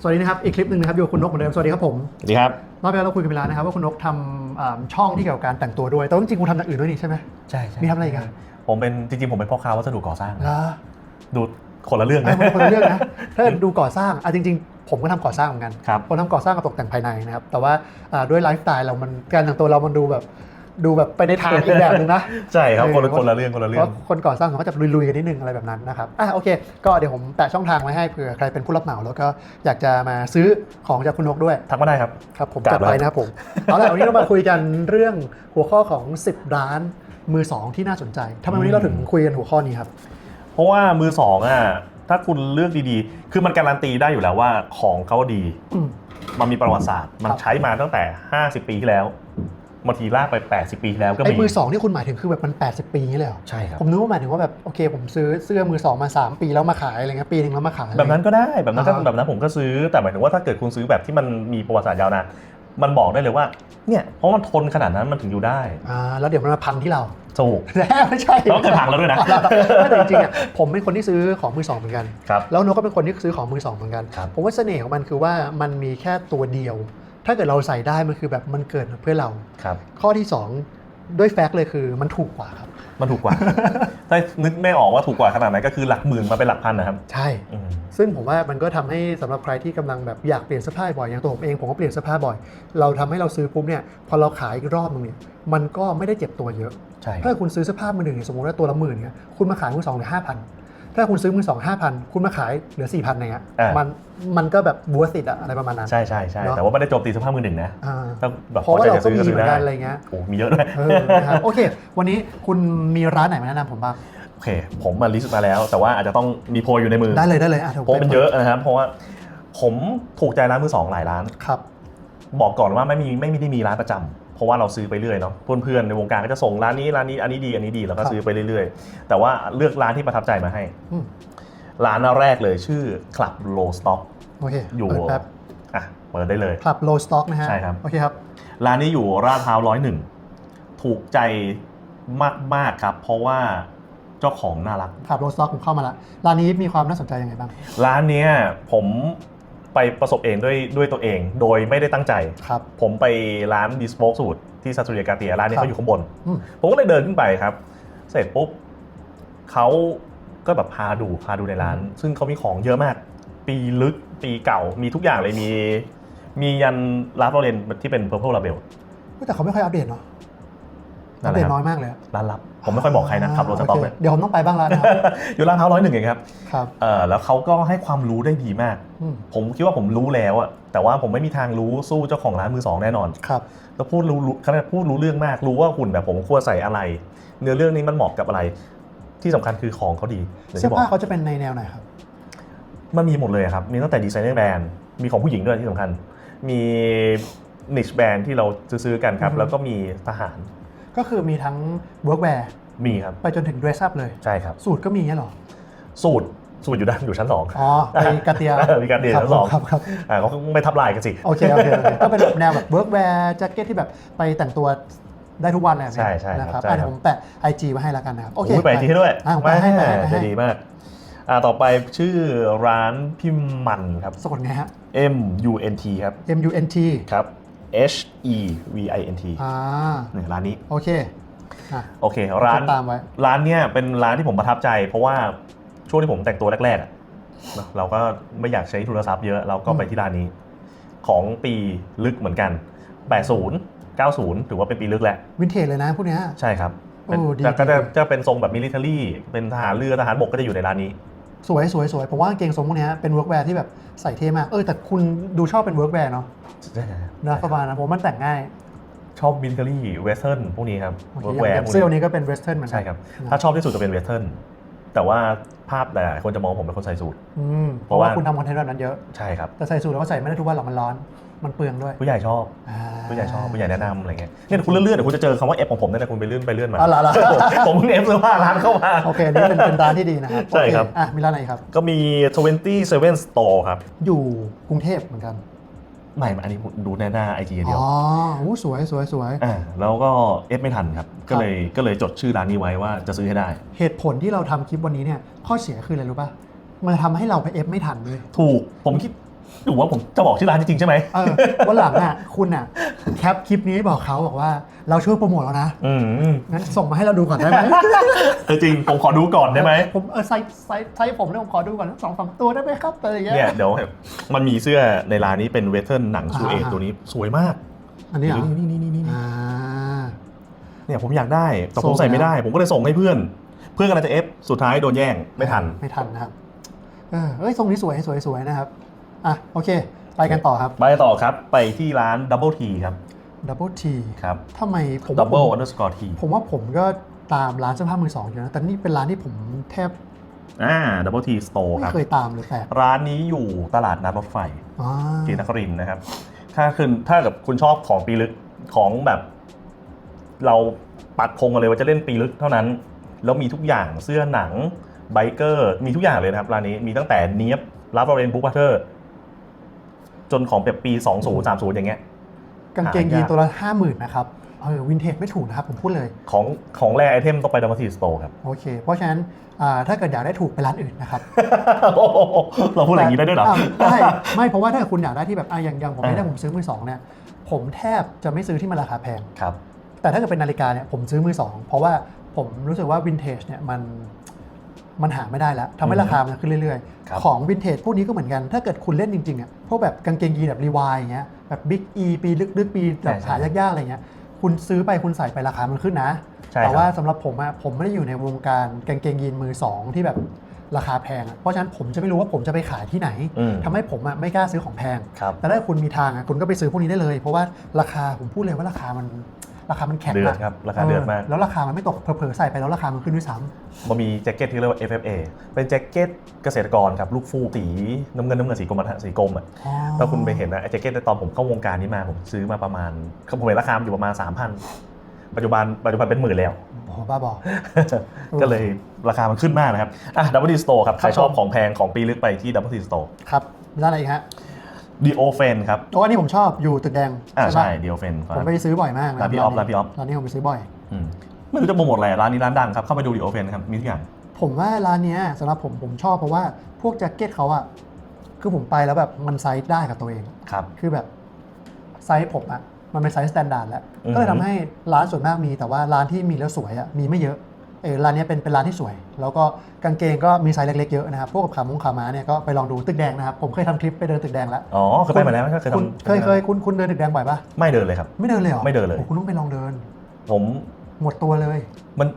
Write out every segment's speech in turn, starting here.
สวัสดีนะครับ อีกคลิปหนึ่งนะครับอยู่กับคุณนกเหมือนเดิม สวัสดีครับผมสวัสดีครับรอบที่แล้วเราคุยกันไปแล้วนะครับว่าคุณนกทำอ่าช่องที่เกี่ยวกับการแต่งตัวด้วย แต่ว่าจริงๆคุณทำอย่างอื่นด้วยนี่ใช่ไหมใช่ใช่มีทำอะไรอีกอะผมเป็นจริงๆผมเป็นพ่อค้าวัสดุก่อสร้างแล้วดูคนละเรื่องไอ้นะมันคนละเรื่องนะถ้าเกิดดูก่อสร้างอะจริง ๆ ผมก็ทำก่อสร้างเหมือนกันครับผมทำก่อสร้างกับตกแต่งภายในนะครับแต่ว่าอ่าด้วยไลฟ์สไตล์เรามันการแต่งตัวเรามันดูแบบ ดูแบบไปในทางอีกแบบหนึงนะใช่ครับเออคนละคนละเรื่องคนละเพเรื่องราะคนก่อสร้างเขาก็จะลุยๆกันนิดนึงอะไรแบบนั้นนะครับอะโอเค ก็เดี๋ยวผมแปะช่องทางไว้ให้เผื่อใครเป็นผู้รับเหมาแล้วก็อยากจะมาซื้อของจากคุณนกด้วยทักมาได้ครับครับผมกราจับดไปแล้วนะครับผมเอาละวันนี้เรามาคุยกันเรื่องหัวข้อของ 10 ร้านมือ2ที่น่าสนใจทำไมวันนี้เราถึงคุยกันหัวข้อนี้ครับ เพราะว่ามือสองอะถ้าคุณเลือกดีๆ คือมันการันตีได้อยู่แล้วว่าของเขาดีอืมมันมีประวัติศาสตร์ มันครับใช้มาตั้งแต่ 50 ปีที่แล้ว บางทีลากไป 80 ปีที่แล้วก็ไอ้มีมือสองที่คุณหมายถึงคือแบบมัน 80 ปีนี้เลยเหรอใช่ครับผมนึกว่าหมายถึงว่าแบบโอเค ผมซื้อเสื้อมือสองมา 3 ปีแล้วมาขายอะไรเงี้ยปีหนึ่งแล้วมาขายอะไรแบบนั้นก็ได้แบบนั้นก็อ่าแบบนั้นผมก็ซื้อแต่หมายถึงว่าถ้าเกิดคุณซื้อแบบที่มันมีประวัติศาสตร์ยาวนานมันบอกได้เลยว่าเนี่ยเพราะมันทนขนาดนั้นมันถึงอยู่ได้อ่าแล้วเดี๋ยวมันมาพังที่เราถูกไม่ใช่แล้วเคยพังแล้วด้วยนะไม่แต่จริงๆอะผมเป็นคนที่ซื้อของมือสองเหมือนกันครับแล้วนกก็เป็นคนที่ซื้อของมือสองเหมือนกันครับผมว่าเสน่ห์ของมันคือว่ามันมีแค่ตัวเดียว ถ้าเกิดเราใส่ได้มันคือแบบมันเกิดมาเพื่อเรา ครับ ข้อที่ 2 ด้วยแฟกต์เลยคือมันถูกกว่าครับ มันถูกกว่า ถ้านึกไม่ออกว่าถูกกว่าขนาดไหนก็คือหลักหมื่นมาเป็นหลักพันนะครับใช่ อืมซึ่งผมว่ามันก็ทำให้สำหรับใครที่กำลังแบบอยากเปลี่ยนเสื้อผ้าบ่อยอย่างตัวผมเองผมก็เปลี่ยนเสื้อผ้าบ่อย เราทำให้เราซื้อปุ๊บเนี่ยพอเราขายอีกรอบนึงเนี่ยมันก็ไม่ได้เจ็บตัวเยอะ ใช่คถ้ารับคุณซื้อเสื้อผ้ามือหนึ่งเนี่ยสมมติว่าตัวละหมื่นเนี่ยคุณมาขายมือสองเหลือห้าพัน ถ้าคุณซื้อมือสองห้าพันคุณมาขายเหลือสี่พันเนี่ยมันมันก็แบบบัวสิตอะอะไรประมาณนั้น ใช่ใช่ใช่เนอะ แต่ว่าไม่ได้โจมตีสภาพมือหนึ่งนะอ่าถ้าแบบเพราะว่าพอใจเราจะก็ซื้อมีก็เหซื้มืออนได้กันอะไรเงี้ยโอ้มีเยอะด้วย เออนะครับโอเค วันนี้คุณมีร้านไหนมาแนะนำผมบ้างโอเค ผมมาลิสต์มาแล้ว แต่ว่าอาจจะต้องมีโพยอยู่ในมือได้เลยได้เลยอะดี๋ยวเพราะไปมันเยอะนะครับ เพราะว่าผมถูกใจร้านมือสองหลายร้าน ครับ บอกก่อนว่าไม่มีไม่ได้มีร้านประจำเพ ราะว่าเราซื้อไปเรื่อยเนาะเพื่อนๆในวงการก็จะส่งร้านนี้ร้านนี้อันนี้ดีอันนี้ดีแล้วก็ครับซื้อไปเรื่อยๆ แต่ว่าเลือกร้านที่ประทับใจมาให้อืมร้านแรกเลยชื่อ Club Low Stock โอเคอยู่ เปิดแป๊บอะเปิดได้เลย คลับโลสต็อกนะฮะใช่ครับ โอเคครับ ร้านนี้อยู่ราดพร้าวร้อยหนึ่งถูกใจมากๆครับ เพราะว่าเจ้าของน่ารัก คลับโลสต็อกผมเข้ามาละร้านนี้มีความน่าสนใจยังไงบ้าง ร้านเนี้ยผม ไปประสบเองด้วยด้วยตัวเอง โดยไม่ได้ตั้งใจ ครับ ผมไปร้านดิสโ o สูตรที่ซาตูเรียกาเตียร้านนี้ครับเขาอยู่ข้างบน อืม ผมก็เลยเดินขึ้นไปครับ เสร็จปุ๊บเขาก็แบบพาดูพาดูในร้าน ซึ่งเขามีของเยอะมาก ปีลึกปีเก่ามีทุกอย่างเลยมี มียันลาฟลอเรนที่เป็น Purple Label เฮ้ยแต่เขาไม่ค่อยอัปเดตเนาะ นั่อันปแหเดละตครับน้อยมากเลยอะร้านลับ ผมไม่ค่อยบอกใครนะขับรถสต็อกโคเลยเดี๋ยวผมต้องไปบ้างแล้วนะครับอยู่ร้านพร้าวร้อยหนึ่งเองครับครับเออแล้วเขาก็ให้ความรู้ได้ดีมากอืมผมคิดว่าผมรู้แล้วอะแต่ว่าผมไม่มีทางรู้สู้เจ้าของร้านมือสองแน่นอนครับแล้วพูดรู้รู้เขาเรียกพูดรู้เรื่องมากรู้ว่าหุ่นแบบผมควรใส่อะไร เนื้อเรื่องนี้มันเหมาะกับอะไร ที่สำคัญคือของเขาดีอย่างเสื้อที่บอผ้ากเขาจะเป็นในแนวไหนครับมันมีหมดเลยครับ มีตั้งแต่ดีไซเนอร์แบรนด์ มีของผู้หญิงด้วยที่สำคัญ มีนิชแบรนด์ที่เราซื้อๆกันครับอือฮึแล้วก็มีทหาร ก็คือมีทั้ง workwear มีครับ ไปจนถึง dress up เลย ใช่ครับ สูตรก็มีเงี้ยเหรอ สูตรสูตรอยู่ด้านอยู่ชั้นสองอ๋อไปกาเตียมีการเดียนครับชั้นสองครับครับอ่าเขาไม่ทับลายกันสิโอเคโอเคโอเคก็เป็นแบบแนวแบบ workwear แจ็คเก็ตที่แบบไปแต่งตัวได้ทุกวันเลยแบบนี้ใช่ใช่ครับนะครับใช่อะครับเดี๋ยวผมแปะ IG มาให้แล้วกันนะครับโอเคโอ้ยไปทีให้ด้วยอะผมไปให้ไปให้ไปให้จะดีมากอ่าต่อไปชื่อร้านพิมมันครับสะกดไงฮะ M U N T ครับ M U N T ครับ H E V I N T อ่านี่ร้านนี้ โอเคอะ โอเค ร้านตามไว้ ร้านเนี้ยเป็นร้านที่ผมประทับใจ เพราะว่าช่วงที่ผมแต่งตัวแรกๆอะเนอะเราก็ไม่อยากใช้โทรศัพท์เยอะ เราก็ไปที่ร้านนี้ ของปีลึกเหมือนกัน 80 90 ถือว่าเป็นปีลึกแหละวินเทจเลยนะพวกเนี้ยใช่ครับเป็นโอ้ดีแต่ก็จะดีจะเป็นทรงแบบมิลิเ a รี่ เป็นทหารเรือทหารบกก็จะอยู่ในร้านนี้ สวยสวยสวยผมว่ากางเกงทรงพวกเนี้ยเป็น workwear ที่แบบใส่เท่มาก เออแต่คุณดูชอบเป็น workwear เนาะนะประมาณนะผมมันแต่งง่าย ชอบมิลิเ a รี่เวสเทิร์นพวกนี้ครับโอเคเวิร์กอแวย่างร์เสื้อวันนี้ก็เป็น western เหมือนกัใช่ครับนะถ้าชอบที่สุดจะเป็นเวสเทิร์นแต่ว่าภาพหลายๆคนจะมองผมเป็นคนใส่สูทอืมเพเพราะราะว่าว่าคุณทำคอนเทนต์แบบนั้นเยอะ ใช่ครับ แต่ใส่สูทเราก็ใส่ไม่ได้ทุกวันหรอกมันร้อน มันเปลืองด้วย ผู้ใหญ่ชอบ อ่า ผู้ใหญ่ชอบผู้ใหญ่แนะนำอะไรเงี้ยเนี่ยคุณเลื่อนๆเดี๋ยวคุณจะเจอคำว่า F ของผมเนี่ยนะคุณไปเลื่อนไปเลื่อนมาอ๋อเหรอเหรอ ผมเพิ่ง F เสื้อผ้าร้านเข้ามา โอเคนี่เป็นเป็นร้านที่ดีนะครับใช่ครับ โอเอะมีร้านไหนครับ ก็มี 27 Store ครับอยู่กรุงเทพเหมือนกัน ไม่อันนี้ดูหน้าหน้าไอจีเดียว อ๋ออู้สวยสวยสวย อ่าแล้วก็ F ไม่ทันครับ ก็เลยก็เลยจดชื่อร้านนี้ไว้ว่าจะซื้อให้ได้ เหตุผลที่เราทำคลิปวันนี้เนี่ย ข้อเสียคืออะไรรู้ป่ะ มันทำให้เราไปเอฟไม่ทันเลย ถูกผมคิด หรือว่าผมจะบอกชื่อร้านจริงๆใช่ไหมเออวันหลังอะ คุณอะ แคปคลิปนี้บอกเขาบอกว่าเราช่วยโปรโมทแล้วนะ อืมงั้นส่งมาให้เราดูก่อนได้ไหมเออจริงผมขอดูก่อนได้ไหมผมเออไซส์ไซส์ไซส์ผมเนี่ยผมขอดูก่อนสองสามตัวได้ไหมครับอะไรอย่างเงี้ย เนี่ยเดี๋ยวมันมีเสื้อในร้านนี้เป็นเวสเทิร์นหนังซูเอตอ่า ตัวนี้สวยมากอันนี้เหรอนี่นี่นี่นี่อ่า เนี่ยผมอยากได้แต่ผมส่งใส่ไม่แล้ว ได้ ผมก็เลยส่งให้เพื่อน เพื่อนกำลังจะเอฟสุดท้ายโดนแย่งไม่ทัน ไม่ทันนะครับเออเอ้ยทรงนี้สวยสวยสวยนะครับ อะโอเค ไปกันต่อครับไปต่อครับไปที่ร้าน Double T ครับ Double T ครับทำไมผมว่า Double ผม underscore T ผมว่าผมก็ตามร้านเสื้อผ้ามือสองอยู่นะ แต่นี่เป็นร้านที่ผมแทบอ่า Double T Store คไม่รับ เคยตามเลยแปลกร้านนี้อยู่ตลาดนัดรถไฟอ่าศรีนครินทร์นะครับ ถ้าคุณถ้ากับคุณชอบของปีลึกของแบบ เราปักธงกันเลยว่าจะเล่นปีลึกเท่านั้น แล้วมีทุกอย่างเสื้อหนังไบเกอร์ มีทุกอย่างเลยนะครับร้านนี้มีตั้งแต่เนียบรับเราเรนบุ๊กบัตเตอร์ จนของแบบปี 20 30 อย่างเงี้ย กางเกงยีนตัวละห้าหมื่นนะครับ เออวินเทจไม่ถูกนะครับ ผมพูดเลย ของของแรไอเทมต้องไปดัมเบลทีสโตร์ครับ โอเค เพราะฉะนั้นอ่าถ้าเกิดอยากได้ถูกไปร้านอื่นนะครับเราพูดอย่างนี้ได้ด้วยเหรอาวได้ไม่เพราะว่าถ้าคุณอยากได้ที่แบบอะอย่างอย่างผมไม่ได้อ่า ผมซื้อมือสองเนี่ยผมแทบจะไม่ซื้อที่มันราคาแพง ครับ แต่ถ้าเกิดเป็นนาฬิกาเนี่ยผมซื้อมือสองเพราะว่าผมรู้สึกว่าวินเทจเนี่ยมัน มันหาไม่ได้แล้วทำให้อืมราคามันขึ้นเรื่อยครับ ๆ ของวินเทจพวกนี้ก็เหมือนกันถ้าเกิดคุณเล่นจริงๆอะพวกแบบกางเกงยีนแบบรีวายอย่างเงี้ยแบบบิ๊กอีปีลึกๆปีแบบหายากๆอะไรเงี้ยคุณซื้อไปคุณใส่ไปราคามันขึ้นนะ ใช่แต่ครับว่าสำหรับผมอะผมไม่ได้อยู่ในวงการกางเกงยีนมือสองที่แบบราคาแพงอะเพราะฉะนั้นผมจะไม่รู้ว่าผมจะไปขายที่ไหนอืม ทำให้ผมอะไม่กล้าซื้อของแพง ครับ แต่ถ้าคุณมีทางอะคุณก็ไปซื้อพวกนี้ได้เลย เพราะว่าราคาผมพูดเลยว่าราคามัน ราคามันแข็งเดือดอะครับราคาเดือดมากแล้วราคามันไม่ตกเผลอๆใส่ไปแล้วราคามันขึ้นด้วยซ้ำมันมีแจ็คเก็ตที่เรียกว่า FFA เป็นแจ็คเก็ตเกษตรกรครับลูกฟูกสีน้ำเงินน้ำเงินสีกรมอะสีกรมอะอ๋อถ้าคุณไปเห็นนะไอ้แจ็คเก็ตในตอนผมเข้าวงการนี้มาผมซื้อมาประมาณผมเห็นราคามันอยู่ประมาณ 3,000 ปัจจุบันปัจจุบันเป็นหมื่นแล้วโอ้โหบ้าบอก็เลยราคามันขึ้นมากนะครับอะดับเบิลทีสโตร์ครับใครครับชอบผมของแพงของปีลึกไปที่ดับเบิลทีสโตร์ครับร้านอะไรอีกฮะ ดีโอเฟนครับ โอ้อันนี้ผมชอบอยู่ตึกแดงอ่าปะใช่ดีโอเฟนคผมรับไปซื้อบ่อยมากะร้านพี่ออฟร้านพี่ออฟร้านนี้ผมไปซื้อบ่อยอืมไม่รู้จะโปรโมทอะไรร้านนี้ร้านดังครับเข้าไปดูดีโอเฟนครับมีทุกอย่าง ผมว่าร้านเนี้ยสำหรับผมผมชอบเพราะว่าพวกแจ็คเก็ตเขาอะคือผมไปแล้วแบบมันไซส์ได้กับตัวเองครับคือแบบไซส์ผมอะมันเป็นไซส์สแตนดาร์ดแล้วอือฮึก็เลยทำให้ร้านส่วนมากมีแต่ว่าร้านที่มีแล้วสวยอะมีไม่เยอะ เออร้านเนี้ยเป็นเป็นร้านที่สวย แล้วก็กางเกงก็มีไซส์เล็กๆเยอะนะครับพวกกับขามงขาม้าเนี่ยก็ไปลองดูตึกแดงนะครับผมเคยทำคลิปไปเดินตึกแดงแล้วอ๋อเคยไปมาแล้วเคยคุณทำเคยเคยคุณคุณเดินตึกแดงบ่อยปะไม่เดินเลยครับไม่เดินเลยเหรอไม่เดินเลยโอ้คุณต้องไปลองเดิน ผมหมดตัวเลย มัน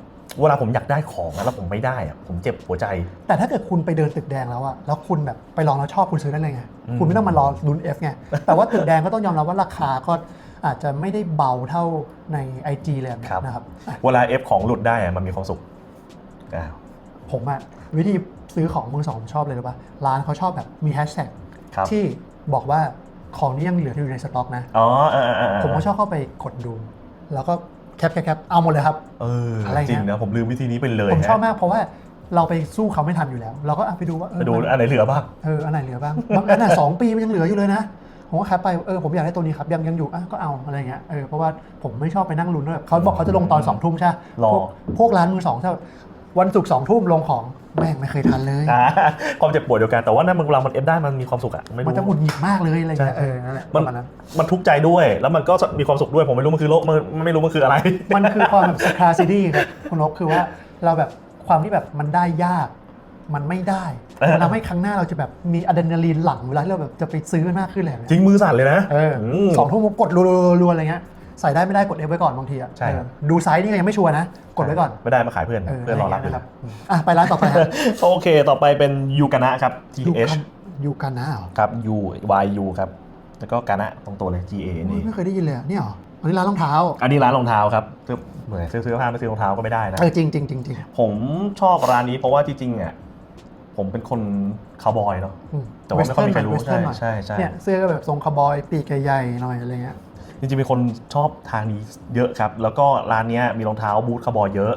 เวลาผมอยากได้ของนะแล้วผมไม่ได้อะผมเจ็บหัวใจ แต่ถ้าเกิดคุณไปเดินตึกแดงแล้วอะแล้วคุณแบบไปลองแล้วชอบคุณซื้อได้เลยไงอืมคุณไม่ต้องมารอลุ้น F ไงแต่ว่าตึกแดงก็ต้องยอมรับว่าราคาก็ อาจจะไม่ได้เบาเท่าใน IG เลยนะครับอะเวลาเอฟของหลุดได้อะมันมีความสุขอ่าผมอะวิธีซื้อของมือสองผมชอบเลยหรือปะร้านเขาชอบแบบมีแฮชแท็กครับที่บอกว่าของนี้ยังเหลืออยู่ในสต็อกนะ อ๋อเออเออเออผมก็ชอบเข้าไปกดดู แล้วก็แคปแคปแคปเอาหมดเลยครับ เอออะไรเงี้ยจริงนะผมลืมวิธีนี้ไปเลยผมชอบฮะมากเพราะว่าเราไปสู้เขาไม่ทันอยู่แล้ว เราก็อะไปดูว่าเออไปดูมันอันไหนเหลือบ้าง เอออันไหนเหลือบ้างบางอันน่ะสองปีมันยังเหลืออยู่เลยนะ ผมก็แคปไปเออผมอยากได้ตัวนี้ครับยังยังอยู่อะก็เอาอะไรเงี้ยเออเพราะว่าผมไม่ชอบไปนั่งลุ้นว่าแบบเขาบอกเขาจะลงตอนสองทุ่มใช่ปะรอพวกพวกร้านมือสองใช่ปะวันศุกร์สองทุ่มลงของแม่งไม่เคยทันเลยอ่าความเจ็บปวดเดียวกันแต่ว่านั่นมันเวลามันเอฟได้มันมีความสุขอะไม่รู้มันจะหงุดหงิดมากเลยอะไรเงี้ยใช่เออนั่นแหละปมันระมาณนั้นมันทุกข์ใจด้วยแล้วมันก็มีความสุขด้วยผมไม่รู้มันคือโลกมันมันไม่รู้มันคืออะไร มันคือความแบบสคาซิตี้ครับคุณนกคือว่าเราแบบความที่แบบมันได้ยาก มันไม่ได้เออมันทำให้ครั้งหน้าเราจะแบบมีอะดรีนาลีนหลั่งเวลาที่เราแบบจะไปซื้อมันมากขึ้นเลยนะจริงมือสั่นเลยนะเออมสองทุ่มกดรัวๆๆอะไรเงี้ยใส่ได้ไม่ได้กดเอฟไว้ก่อนบางทีอะใช่ครับเออดูไซส์นี่ก็ยังไม่ชัวร์นะ กดไว้ก่อน ไม่ได้มาขายเพื่อนเออเพื่อนรอรับอยู่ะไเงี้ยนะครับอะไปร้านต่อไปครับโอเค ต่อไปเป็นยูกานะครับ G ยูกั H นยูกันนะเหรอครับ U Y U ครับแล้วก็กานะตรงตัวเลย G A นี่ไม่เคยได้ยินเลยอะนี่เหรออันนี้ร้านรองเท้า อันนี้ร้านรองเท้าครับซื้อเหมือนซื้อเสื้อผ้าไม่ซื้อรองเท้าก็ไม่ได้นะเออจริงจริงจริงจริงผมชอบร้านนี้เพราะว่าจริงๆอะ ผมเป็นคนคาวบอยเนาะอืมแต่ว่าไม่ค่อยมีใครรู้เวสเทิร์นหน่อยใช่ใช่ใช่เนี่ยเสื้อก็แบบทรงคาวบอยปีกใหญ่ๆหน่อยอะไรเงี้ยจริงๆมีคนชอบทางนี้เยอะครับ แล้วก็ร้านเนี้ยมีรองเท้าบูทคาวบอยเยอะ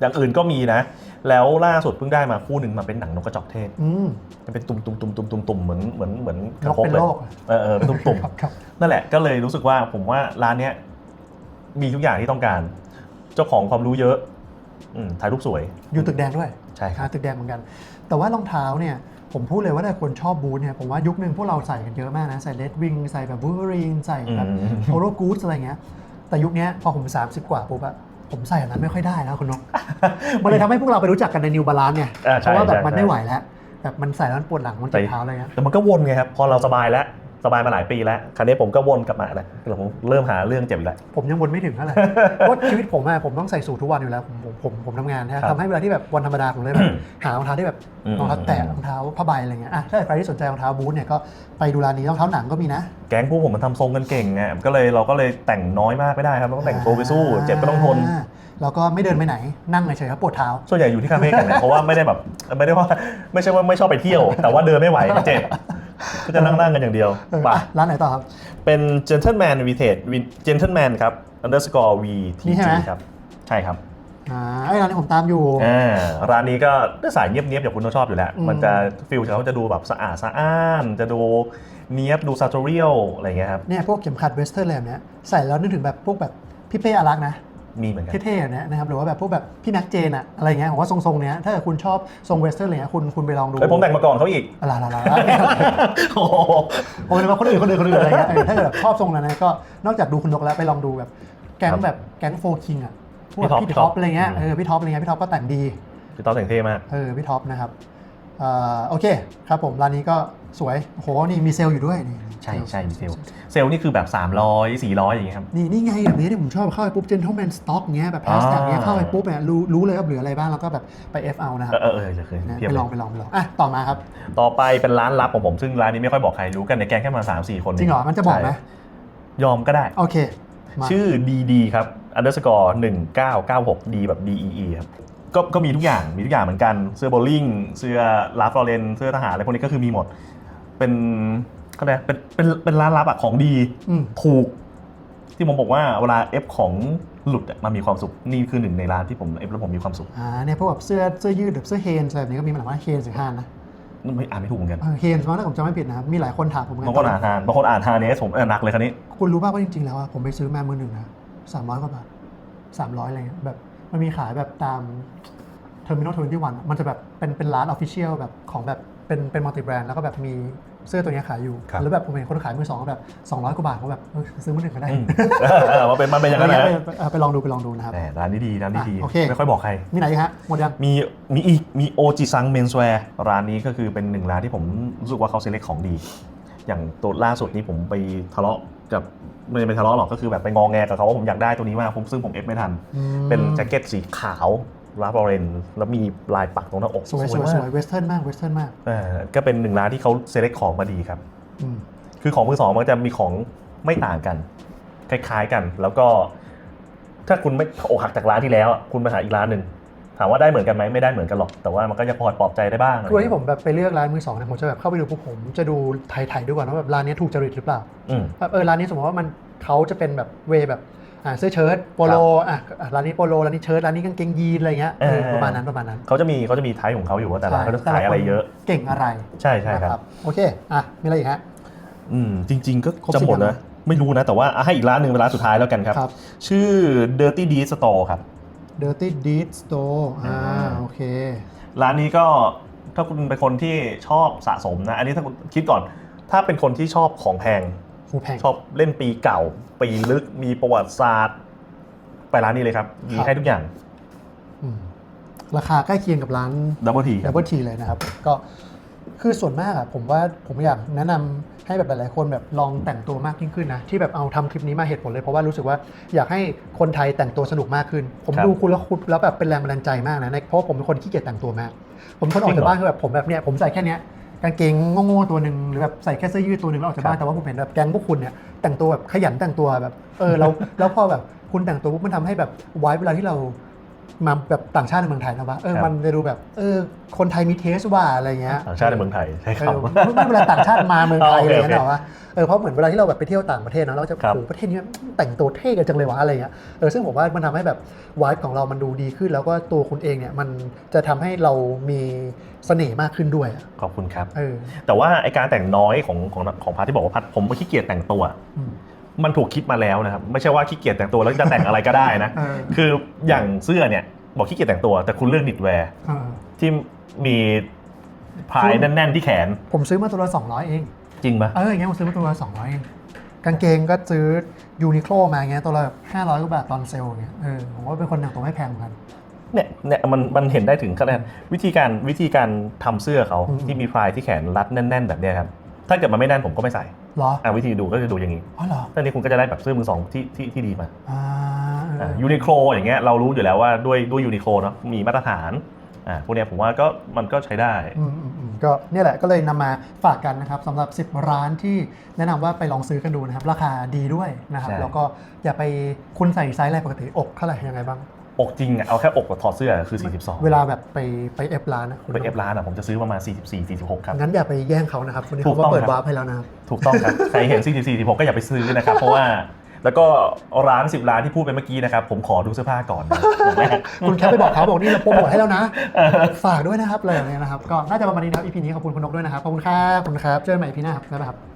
อย่างอื่นก็มีนะ แล้วล่าสุดเพิ่งได้มาคู่หนึ่งมาเป็นหนังนกกระจอกเทศอืมมันเป็นตุ่มตุ่มตุ่มตุ่มตุ่มตุ่มเหมือนเหมือนเหมือนนกเป็นเลยโรคเออเออเป็นตุ่มตุ่มครับครับนั่นแหละก็เลยรู้สึกว่าผมว่าร้านเนี้ยมีทุกอย่างที่ต้องการ เจ้าของความรู้เยอะอืมถ่ายรูปสวย อยู่ตึกแดงด้วยใช่คหารับตึกแดงเหมือนกัน แต่ว่ารองเท้าเนี่ยผผมพูดเลยว่าถ้าคนชอบบูทเนี่ยผมว่ายุคหนึ่งพวกเราใส่กันเยอะมากนะ ใส่เลดวิงใส่แบบบูเวอรีนใส่แบบอืมโ o โ o กูดอะไรเงี้ย แต่ยุคเนี้ยพอผม 30 กว่าปุ๊บอะผมใส่อันนั้นไม่ค่อยได้แล้วคุณนก มันเลยทำให้พวกเราไปรู้จักกันในนิวบาลานเนี่ยอ่าเพใช่ราะว่าแบบใช่มันใช่ไม่ไหวแล้วแบบมันใส่แล้วมันปวดหลังมันเจ็บเท้าอะไรเงี้ยแต่มันก็วนไงครับ พอเราสบายแล้ว สบายมาหลายปีแล้ว คราวนี้ผมก็วนกลับมาแล้วผมเริ่มหาเรื่องเจ็บอีกแล้ว ผมยังวนไม่ถึงเท่าไหร่เพราะชีวิตผมอะผมต้องใส่สูททุกวันอยู่แล้ว ผมผมผมผมทำงานนะครัฮะบทำให้เวลาที่แบบวันธรรมดาผมเลยแบบหารองเท้าที่แบบอืมรองเท้าแตะรองเท้าผ้าใบอะไรเงี้ยอะถ้าใครที่สนใจรองเท้าบูทเนี่ยก็ไปดูร้านนี้รองเท้าหนังก็มีนะ แก๊งพวกผมมันทำทรงกันเก่งไงก็เลยเราก็เลยแต่งน้อยมากไม่ได้ครับต้องแต่งโชว์ไปสู้ เจ็บก็ต้องทนาแล้วก็ไม่เดินไปไหนนั่งเฉยๆครับปวดเท้า ส่วนใหญ่อยู่ที่คาเฟ่กันเนี่ยเพราะว่าไม่ได้แบบไม่ได้ว่าไม่ใช่ว่าไม่ชอบไปเที่ยว แต่ว่าเดินไม่ไหวมันเจ็บ ก็จะนั่งนั่งๆกันอย่างเดียวเออไปอะร้านไหนต่อครับ เป็น gentleman vintage gentleman ครับ underscore v t นี่ใช่ไหมครับ ใช่ครับอ่าไอ้ร้านนี้ผมตามอยู่อ่าร้านนี้ก็สายเนียบๆอย่างคุณต้องชอบอยู่แล้วอืมมันจะฟิลเขาจะดูแบบสะอาดสะอ้าน จะดูเนียบดูซา t ต r เรียลอะไรเงี้ยครับเนี่ยพวกเข็มขัดเวสเทิร์นแลมเนี่ยใส่แล้วนึกถึงแบบพวกแบบพี่เป้อารักษ์นะ มีเหมือนกัน เท่ๆเนี่ยนะครับหรือว่าแบบพวกแบบพี่แม็กเจนอะอะไรเงี้ยผมว่าทรงๆเนี้ยถ้าเกิดคุณชอบทรงเวสเทิร์นอะไรเงี้ยคุณคุณไปลองดูเฮ้ยผมแต่งมาก่อนเขาอีกอะไรอะไรโอ้โหผมเลยว่าคนอื่นคนอื่นคนอื่นอะไรเงี้ยเออถ้าเกิดแบบชอบทรงนั้นนะก็นอกจากดูคุณนกแล้วไปลองดูแบบแก๊งครับแบบแก๊งโฟคิงอะพวกพี่ท็อปพี่ท็อปพี่ท็อปอะไรเงี้ยอืมเออพี่ท็อปอะไรเงี้ยพี่ท็อปก็แต่งดีพี่ต้อแต่งเท่มากเออพี่ท็อปนะครับเอ่อโอเคครับผมร้านนี้ก็ สวยโหนี่มีเซลล์อยู่ด้วยนี่ใช่ใช่มีเซลล์เซลล์นี่คือแบบ 300 400 อย่างเงี้ยครับ นี่นี่ไงแบบนี้ที่ผมชอบเข้าไปปุ๊บ gentleman stock เงี้ยแบบแฮชแท็กเงี้ยอ่าเข้าไปปุ๊บเนี่ยรู้รู้เลยว่าเหลืออะไรบ้างแล้วก็แบบไป F เอานะครับ เออเออเออจะเคยนะเทียบไปเลลองยไปลองไปลองอะต่อมาครับ ต่อไปเป็นร้านลับของผมซึ่งร้านนี้ไม่ค่อยบอกใครรู้กันในแกงแค่มา3 4 คนจริงเหรอมันจะบอกไหมใช่ยอมก็ได้โอเคมาชื่อ DD ครับ underscore 1996 D แบบ DEE ครับก็ก็มีทุกอย่างมีทุกอย่างเหมือนกันเสื้อโบลิ่งเสื้อลาฟลอเรนเสื้อทหารอะไรพวกนี้ก็คือมีหมด เป็นก็ได้เป็นเป็นเป็นร้านลับอะของดีอืม ถูก ที่ผมบอกว่าเวลาเอฟของหลุดอะมันมีความสุขนี่คือหนึ่งในร้านที่ผมเอฟแล้วผมมีความสุขอ่าเนี่ยพวกแบบเสื้อเสื้อยืดแบบเสื้อเฮนส์อะไรแบบนี้ก็มีมาหลายว่าเฮนส์หรือฮานนะไม่อ่านไม่ถูกเหมือนกันเฮนส์มั้งถ้าผมจำไม่ผิดนะครับมีหลายคนถามผมเหมือนบางกัคนอ่านทานบางคนอ่านทานเนี่ยผมเออหนักเลยคันนี้ คุณรู้ป่าวว่าจริงๆแล้วอะผมไปซื้อมามือหนึ่งนะสามร้อยกว่าบาทสามร้อยอะไรเงี้ยแบบมันมีขายแบบตามเทอร์มินอลทเวนตี้วันมันจะแบบเป็นเป็นร้านออฟฟิเชียลแบบของแบบ เป็นเป็นมัลติแบรนด์แล้วก็แบบมีเสื้อตัวเนี้ยขายอยู่ ครับ แล้วแบบผมเห็นคนขายมือสองแบบ200กว่าบาทเขาแบบเออซื้อมือหนึ่งก็ได้อืมเออเออมันเป็นมันเป็นอย่างนั้นไปนะไปเออไปลองดูไปลองดูนะครับ แต่ร้านนี้ดีร้านนี้ดี อะโอเค ไม่ค่อยบอกใคร มีไหนอีกฮะหมดยัง มีมีอีกมีโอจิซังเมนสแวร์ร้านนี้ก็คือเป็นหนึ่งร้านที่ผมรู้สึกว่าเขาเซเล็กของดี อย่างตัวล่าสุดนี้ผมไปทะเลาะกับไม่ได้ไปทะเลาะหรอกก็คือแบบไปงองแงกับเขาว่าผมอยากได้ตัวนี้มากผมซึ่งผมเอฟไม่ทันอืมเป็นแจ็คเก็ตสีขาว ลาฟลอเรนแล้วมีลายปักตรงหน้าอกสวยสวยมาสกวยเวสเทิร์นมากเวสเทิร์นมากเออก็เป็นหนึ่งร้านที่เขาเซเล็กของมาดีครับอืมคือของมือสองมันจะมีของไม่ต่างกัน คล้ายๆกัน แล้วก็ ถ้าคุณไม่อกหักจากร้านที่แล้วอะคุณไปหาอีกร้านหนึ่งถามว่าได้เหมือนกันไหมไม่ได้เหมือนกันหรอก แต่ว่ามันก็จะพอปลอบใจได้บ้างคือวันที่ผมแบบไปเลือกร้านมือสองเนี่ยผมจะแบบเข้าไปดูปุ๊บผมจะดูไทยๆด้วยก่อนว่าแบบร้านนี้ถูกจริตหรือเปล่าอืมแบบเออร้านนี้สมมติว่ามันเขาจะเป็นแบบเวย์แบบอ่า เสื้อเชิ้ตโปโลอะอะร้านนี้โปโลร้านนี้เชิ้ตร้านนี้กางเกงยีนอะไรเงี้ยเออเออประมาณนั้นประมาณนั้นเขาจะมีเขาจะมีไทยของเขาอยู่ว่าแต่ละร้านเขาจะขายอะไรเยอะ เก่งอะไรใช่ใช่ครับนะโอเคอะมีอะไรอีกฮะอืมจริง ๆ ก็ครบจะหมดสิบยังนะไม่รู้นะ แต่ว่าอะให้อีกร้านหนึ่งเป็นร้านสุดท้ายแล้วกันครับครับชื่อ Dirty Deed Store ครับ Dirty Deed Store อ่าอ่าโอเค ร้านนี้ก็ถ้าคุณเป็นคนที่ชอบสะสมนะ อันนี้ถ้าคุณคิดก่อน ถ้าเป็นคนที่ชอบของแพง หูแพง ชอบเล่นปีเก่า ปีลึกมีประวัติศาสตร์ ไปร้านนี้เลยครับ มีครับ ให้ทุกอย่างอืมราคาใกล้เคียงกับร้าน ดับเบิลที ดับเบิลทีเลยนะครับ ก็คือส่วนมากอะผมว่าผมอยากแนะนำให้แบบหลายๆคนแบบลองแต่งตัวมากยิ่งขึ้นนะ ที่แบบเอาทำคลิปนี้มาเหตุผลเลย เพราะว่ารู้สึกว่าอยากให้คนไทยแต่งตัวสนุกมากขึ้น ผมดูคุณแล้วคุณแล้วแบบเป็นแรงบันดาลใจมากนะในเพราะว่าผมเป็นคนขี้เกียจแต่งตัวมาก ผมคนออกจากบ้านคือแบบผมแบบเนี้ยผมใส่แค่เนี้ย กางเกงโง่ๆตัวหนึ่งหรือแบบใส่แค่เสื้อยืดตัวหนึ่งแล้วออกจากบ้านแต่ว่าผมเห็นแบบแก๊งพวกคุณเนี่ยแต่งตัวแบบขยันแต่งตัวแบบเออแล้วแล้วพอแบบคุณแต่งตัวปุ๊บมันทำให้แบบไว้เวลาที่เรา มาแบบต่างชาติในเมืองไทยนะว่าเออมันจะดูแบบเออคนไทยมีเทสว่าอะไรเงี้ยต่างชาติในเมืองไทยใช่คเอรับอไม่เวลาต่างชาติมาเมืองไทยอ๋ออะโอไรเคเงี้ยหรอวะเออเพราะเหมือนเวลาที่เราแบบไปเที่ยวต่างประเทศนะเราจะครับโอ้โหประเทศนี้แต่งตัวเท่กันจังเลยวะอะไรเงี้ยเออซึ่งผมว่ามันทำให้แบบวายของเรามันดูดีขึ้น แล้วก็ตัวคุณเองเนี่ยมันจะทำให้เรามีเสน่ห์มากขึ้นด้วยอะขอบคุณครับเออแต่ว่าไอการแต่งน้อยของของของพัทที่บอกว่าพัทผมไม่ขี้เกียจแต่งตัวอื มมันถูกคิดมาแล้วนะครับไม่ใช่ว่าขี้เกียจแต่งตัวแล้วจะแต่งอะไรก็ได้นะ เออ คืออย่างเสื้อเนี่ยบอกขี้เกียจแต่งตัว แต่คุณเลือกนิดแวร์เออ ที่มีพายแน่น ๆ ที่แขนผมซื้อมาตัวละ200 เอง จริงปะเอออย่างเงี้ยผมซื้อมาตัวละ200 เอง กางเกงก็ซื้อยูนิโคลมาอย่างเงี้ยตัวละ500กว่าบาทตอนเซลล์อย่างเงี้ยเออผมว่าเป็นคนแต่งตัวไม่แพงเหมือนกัน เนี่ยเนี่ยมันมันเห็นได้ถึงขนาดวิธีการวิธีการทำเสื้อเขาอืม ที่มีพายที่แขนรัดแน่น ๆ แบบเนี้ยครับถ้าเกิดมันไม่แน่นผมก็ไม่ใส่เหรออะวิธีดูก็จะดูอย่างนี้อ๋อเหรอตอนนี้คุณก็จะได้แบบเสื้อมือสองที่ที่ที่ดีมาอ่าเออยูนิโคลอย่างเงี้ยเรารู้อยู่แล้วว่าด้วยด้วยยูนิโคลเนาะมีมาตรฐานอ่าพวกเนี้ยผมว่าก็มันก็ใช้ได้อืมอืมอืมก็เนี่ยแหละก็เลยนำมาฝากกันนะครับสำหรับ 10 ร้านที่แนะนำว่าไปลองซื้อกันดูนะครับ ราคาดีด้วยนะครับใช่แล้วก็อย่าไปคุณใส่ไซส์อะไรปกติอกเท่าไหร่ยังไงบ้าง อกจริงอะเอาแค่อกกับถอดเสื้อคือ 42 เวลาแบบไปไปเอฟร้านนะคุณไปเอฟร้านอะผมจะซื้อประมาณ 44 46 ครับ งั้นอย่าไปแย่งเขานะครับวันนี้ถูเขากก็ต้องเปิดครับวาร์ปให้แล้วนะครับถูกต้องครับ ใครเห็น 44 46 ก็อย่าไปซื้อนะครับ เพราะว่าแล้วก็ร้าน 10 ร้านที่พูดไปเมื่อกี้นะครับ ผมขอดูเสื้อผ้าก่อนนะอย่างแรกคุณแคปไปบอกเขาบอกนี่เราโปรโมทให้แล้วนะ ฝากด้วยนะครับอะไรอย่างเงี้ยนะครับ ก็น่าจะประมาณนี้นะครับ EP นี้ขอบคุณคุณนกด้วยนะครับขอบคุณครับขอบคุณครับเจอกันใหม่ EP หน้าครับบ๊ายบายครับ